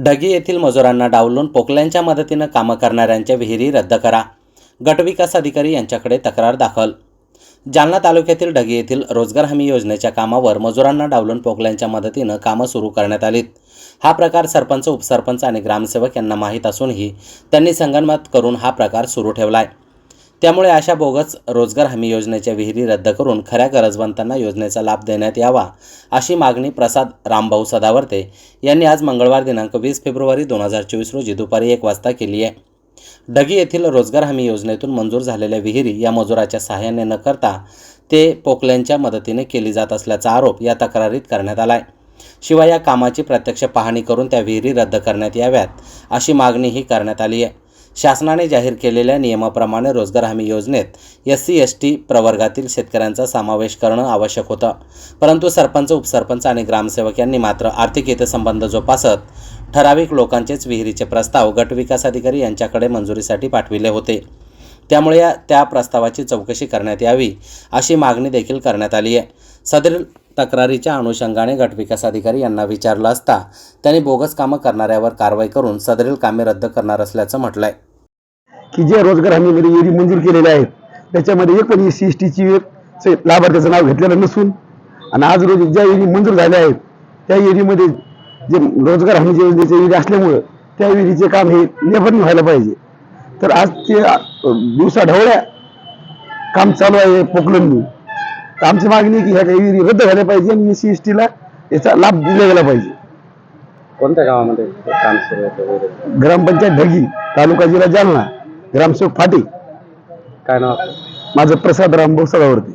ढगी येथील मजुरांना डावलून पोकल्यांच्या मदतीनं कामं करणाऱ्यांच्या विहिरी रद्द करा. गटविकास अधिकारी यांच्याकडे तक्रार दाखल. जालना तालुक्यातील ढगी येथील रोजगार हमी योजनेच्या कामावर मजुरांना डावलून पोकल्यांच्या मदतीनं कामं सुरू करण्यात आलीत. हा प्रकार सरपंच उपसरपंच आणि ग्रामसेवक यांना माहीत असूनही त्यांनी संगनमत करून हा प्रकार सुरू ठेवला आहे त्यामुळे अशा बोगस रोजगार हमी योजनेच्या विहिरी रद्द करून खऱ्या गरजवंतांना योजनेचा लाभ देण्यात यावा अशी मागणी प्रसाद रामभाऊ सदावर्ते यांनी आज मंगळवार दिनांक वीस फेब्रुवारी दोन हजार चोवीस रोजी दुपारी एक वाजता केली आहे. ढगी येथील रोजगार हमी योजनेतून मंजूर झालेल्या विहिरी या मजुराच्या सहाय्याने न करता ते पोकल्यांच्या मदतीने केली जात असल्याचा आरोप या तक्रारीत करण्यात आला आहे शिवाय या कामाची प्रत्यक्ष पाहणी करून त्या विहिरी रद्द करण्यात याव्यात अशी मागणीही करण्यात आली आहे. शासनाने जाहीर केलेल्या नियमाप्रमाणे रोजगार हमी योजनेत एस सी एस टी प्रवर्गातील शेतकऱ्यांचा समावेश करणं आवश्यक होतं. परंतु सरपंच उपसरपंच आणि ग्रामसेवक यांनी मात्र आर्थिक हितसंबंध जोपासत ठराविक लोकांचेच विहिरीचे प्रस्ताव गटविकास अधिकारी यांच्याकडे मंजुरीसाठी पाठविले होते. त्यामुळे या त्या प्रस्तावाची चौकशी करण्यात यावी अशी मागणी देखील करण्यात आली आहे. सदरील तक्रारीच्या अनुषंगाने गटविकास अधिकारी यांना विचारलं असता त्यांनी बोगस कामं करणाऱ्यावर कारवाई करून सदरील कामे रद्द करणार असल्याचं म्हटलंय. की जे रोजगार हमीमध्ये विहिरी मंजूर केलेल्या आहेत त्याच्यामध्ये एक पण एस सी एस टीची लाभार्थ्याचं नाव घेतलेलं नसून आणि आज रोजी ज्या विहिरी मंजूर झाल्या आहेत त्या विहिरीमध्ये जे रोजगार हमी योजनेच्या विहिरी असल्यामुळं त्या विहिरीचे काम हे लेबरने व्हायला पाहिजे. तर आज ते अं, दिवसा ढवळ्या काम चालू आहे पोकलननी तर आमची मागणी की ह्या काही विहिरी रद्द झाल्या पाहिजे आणि एस सी एस टीला याचा लाभ दिला गेला पाहिजे. कोणत्या गावामध्ये काम सुरू होतं ग्रामपंचायत ढगी तालुका जिल्हा जालना ग्रामसेवक फाटे. काय नाव आपलं? माझं प्रसाद रामभाऊ सदावर्ती